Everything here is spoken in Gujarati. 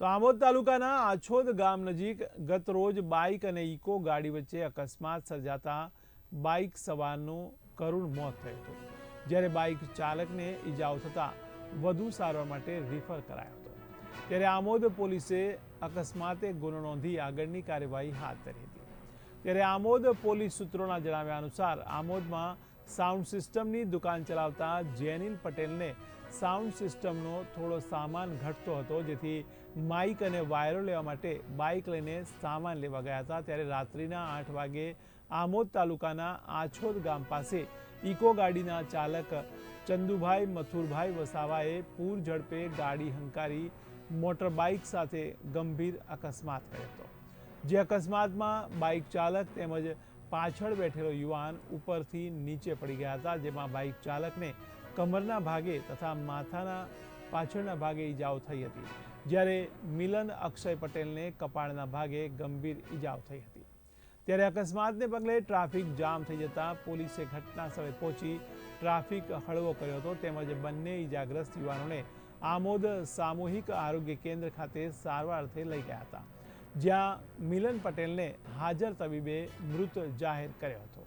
તો આમોદ તાલુકાના આછોદ ગામ નજીક ગત રોજ બાઇક અને ઇકો ગાડી વચ્ચે અકસ્માત સર્જાતા બાઇક સવારનું કરુણ મોત થયું હતું, જ્યારે બાઇક ચાલકને ઈજાઓ થતાં વધુ સારવાર માટે રિફર કરાયો હતો. ત્યારે આમોદ પોલીસે અકસ્માતે ગુનો નોંધી આગળની કાર્યવાહી હાથ ધરી હતી. ત્યારે આમોદ પોલીસ સૂત્રોના જણાવ્યા અનુસાર, આમોદમાં સાઉન્ડ સિસ્ટમની દુકાન ચલાવતા જેનિલ પટેલને સાઉન્ડ સિસ્ટમનો થોડો સામાન ઘટતો હતો, જેથી માઇક અને વાયરો લેવા માટે બાઇક લઈને સામાન લેવા ગયા હતા. ત્યારે રાત્રિના આઠ વાગે આમોદ તાલુકાના આછોદ ગામ પાસે ઇકો ગાડીના ચાલક ચંદુભાઈ મથુરભાઈ વસાવાએ પૂર ઝડપે ગાડી હંકારી મોટર બાઇક સાથે ગંભીર અકસ્માત કર્યો હતો. જે અકસ્માતમાં બાઇક ચાલક તેમજ પાછળ બેઠેલો યુવાન ઉપરથી નીચે પડી ગયા હતા, જેમાં બાઇક ચાલકને કમરના ભાગે તથા માથાના પાછળના ભાગે ઈજાઓ થઈ હતી. જ્યારે મિલન અક્ષય પટેલને કપાળના ભાગે ગંભીર ઈજાઓ થઈ હતી. ત્યારે અકસ્માતને પગલે ટ્રાફિક જામ થઈ જતા પોલીસે ઘટના સ્થળે પહોંચી ટ્રાફિક હળવો કર્યો હતો તેમજ બંને ઈજાગ્રસ્ત યુવાનોને આમોદ સામૂહિક આરોગ્ય કેન્દ્ર ખાતે સારવાર અર્થે લઈ ગયા હતા. જ્યાં મિલન પટેલને હાજર તબીબે મૃત જાહેર કર્યો હતો.